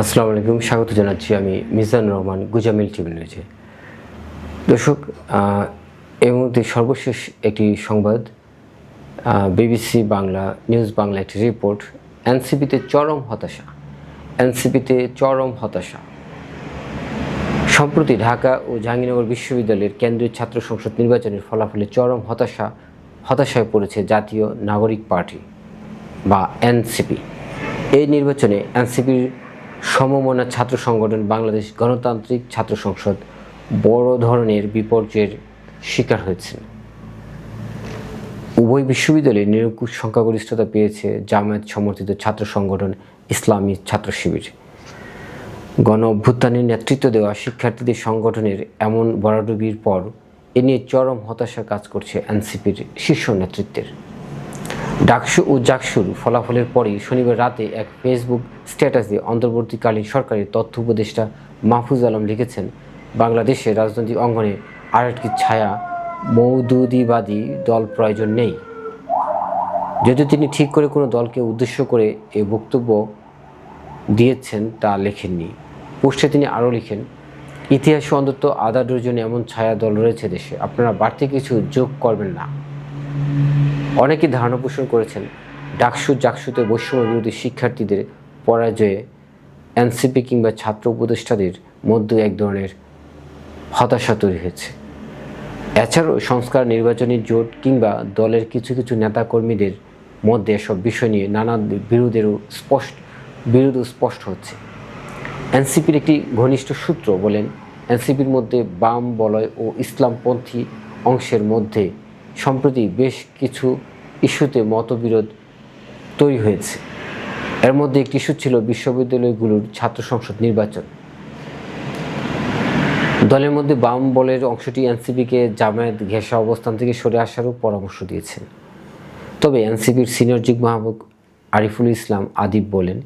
আসসালামু আলাইকুম, স্বাগত জানাচ্ছি আমি মিজান রহমান, গুজামিল টিভি নিউজে দর্শক এই মুহূর্তে সর্বশেষ একটি সংবাদ বিবিসি বাংলা, নিউজ বাংলা একটি রিপোর্ট এনসিপিতে চরম হতাশা এনসিপিতে চরম হতাশা। সম্প্রতি ঢাকা ও জাহাঙ্গীরনগর বিশ্ববিদ্যালয়ের কেন্দ্রীয় ছাত্র সংসদ নির্বাচনের ফলাফলে চরম হতাশা, হতাশায় পড়েছে জাতীয় নাগরিক পার্টি বা এনসিপি। এই নির্বাচনে এনসিপির সমমনা ছাত্র সংগঠন বাংলাদেশ গণতান্ত্রিক ছাত্র সংসদ বড় ধরনের বিপর্যয়ের শিকার হয়েছে। উভয় বিশ্ববিদ্যালয়ে নিরঙ্কুশ সংখ্যাগরিষ্ঠতা পেয়েছে জামায়াত সমর্থিত ছাত্র সংগঠন ইসলামী ছাত্র শিবির। গণ অভ্যুত্থানের নেতৃত্ব দেওয়া শিক্ষার্থীদের সংগঠনের এমন বরাডুবির পর এ নিয়ে চরম হতাশা কাজ করছে এনসিপির শীর্ষ নেতৃত্বের। ডাকসু ও জাকসুর ফলাফলের পরেই শনিবার রাতে এক ফেসবুক স্ট্যাটাসে অন্তর্বর্তীকালীন সরকারের তথ্য উপদেষ্টা মাহফুজ আলম লিখেছেন, বাংলাদেশের রাজনৈতিক অঙ্গনে আর একটি ছায়া, মৌদুদিবাদী দল প্রয়োজন নেই। যদিও তিনি ঠিক করে কোনো দলকে উদ্দেশ্য করে এ বক্তব্য দিয়েছেন, তা লেখেননি। পোস্টে তিনি আরও লিখেন, ইতিহাসে অন্তত আধা ডজন এমন ছায়া দল রয়েছে দেশে, আপনারা বাড়তি কিছু যোগ করবেন না। অনেকেই ধারণা পোষণ করেছেন ডাকসু জাকসুতে বৈষম্য বিরোধী শিক্ষার্থীদের পরাজয়ে এনসিপি কিংবা ছাত্র উপদেষ্টাদের মধ্যে এক ধরনের হতাশা তৈরি হয়েছে। এছাড়াও সংস্কার, নির্বাচনী জোট কিংবা দলের কিছু কিছু নেতাকর্মীদের মধ্যে এসব বিষয় নিয়ে নানা বিরোধেরও স্পষ্ট বিরোধ স্পষ্ট হচ্ছে। এনসিপির একটি ঘনিষ্ঠ সূত্র বলেন, এনসিপির মধ্যে বাম বলয় ও ইসলামপন্থী অংশের মধ্যে সম্প্রতি বেশ কিছু ইস্যুতে মতবিরোধ তৈরি হয়েছে। এর মধ্যে একটি ইস্যু ছিল বিশ্ববিদ্যালয়গুলোর ছাত্র সংসদ নির্বাচন। দলের মধ্যে বাম বলের অংশটি এনসিপিকে জামায়াত ঘেঁষা অবস্থান থেকে সরে আসারও পরামর্শ দিয়েছেন। তবে এনসিপির সিনিয়র যুগ্ম আহ্বায়ক আরিফুল ইসলাম আদিব বলেন,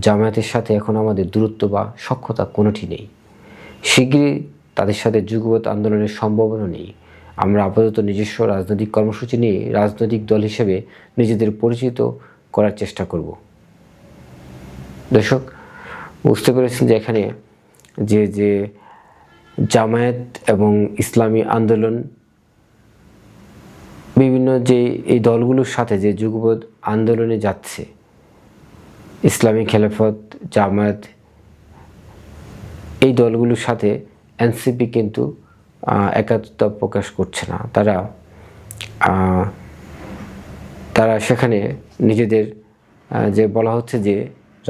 জামায়াতের সাথে এখন আমাদের দূরত্ব বা সক্ষতা কোনোটি নেই। শিগগিরই তাদের সাথে যুগবত আন্দোলনের সম্ভাবনা নেই। আমরা আপাতত নিজস্ব রাজনৈতিক কর্মসূচি নিয়ে রাজনৈতিক দল হিসেবে নিজেদের পরিচিত করার চেষ্টা করব। দর্শক, বুঝতে পেরেছেন যে এখানে যে যে জামায়াত এবং ইসলামী আন্দোলন, বিভিন্ন যে এই দলগুলোর সাথে যে যুগপৎ আন্দোলনে যাচ্ছে, ইসলামী খেলাফত, জামায়াত, এই দলগুলোর সাথে এনসিপি কিন্তু একাত্মতা প্রকাশ করছে না। তারা তারা সেখানে নিজেদের যে বলা হচ্ছে যে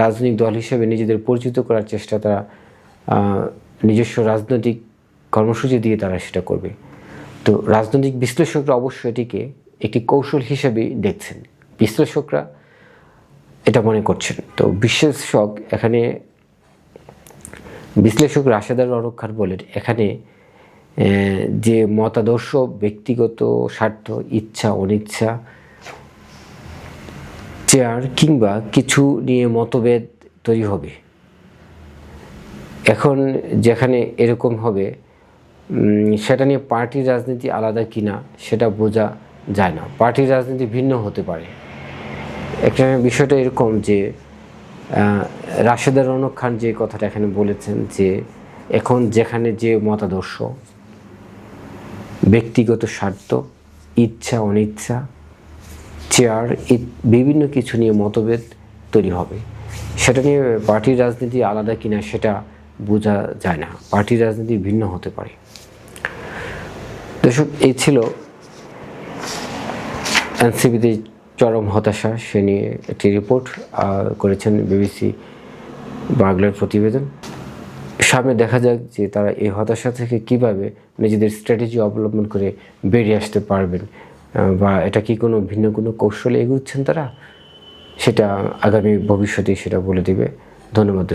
রাজনৈতিক দল হিসেবে নিজেদের পরিচিত করার চেষ্টা তারা নিজস্ব রাজনৈতিক কর্মসূচি দিয়ে তারা সেটা করবে। তো রাজনৈতিক বিশ্লেষকরা অবশ্যই এটিকে একটি কৌশল হিসেবেই দেখছেন। বিশ্লেষকরা এটা মনে করছেন। তো বিশ্লেষক এখানে, বিশ্লেষক রাশেদার অরক্ষার বলেন, এখানে যে মতাদর্শ, ব্যক্তিগত স্বার্থ, ইচ্ছা, অনিচ্ছা, চেয়ার কিংবা কিছু নিয়ে মতভেদ তৈরি হবে। এখন যেখানে এরকম হবে সেটা নিয়ে পার্টির রাজনীতি আলাদা কিনা সেটা বোঝা যায় না। পার্টির রাজনীতি ভিন্ন হতে পারে। একটা বিষয়টা এরকম যে রাশেদা রৌনক খান যে কথাটা এখানে বলেছেন যে, এখন যেখানে যে মতাদর্শ ব্যক্তিগত স্বার্থ, ইচ্ছা, অনিচ্ছা, চেয়ার বিভিন্ন কিছু নিয়ে মতভেদ তৈরি হবে। সেটা নিয়ে পার্টির রাজনীতি আলাদা কিনা সেটা বোঝা যায় না। পার্টির রাজনীতি ভিন্ন হতে পারে। দর্শক এই ছিল এনসিপিতে চরম হতাশা। সে নিয়ে একটি রিপোর্ট করেছেন বিবিসি বাংলার প্রতিবেদন। সামনে দেখা যাক যে তারা এই হতাশা থেকে কীভাবে নিজেদের স্ট্র্যাটেজি অবলম্বন করে বেরিয়ে আসতে পারবেন। বা এটা কি কোনো ভিন্ন কোনো কৌশলে এগুচ্ছেন তারা? সেটা আগামী ভবিষ্যতে সেটা বলে দিবে। ধন্যবাদ।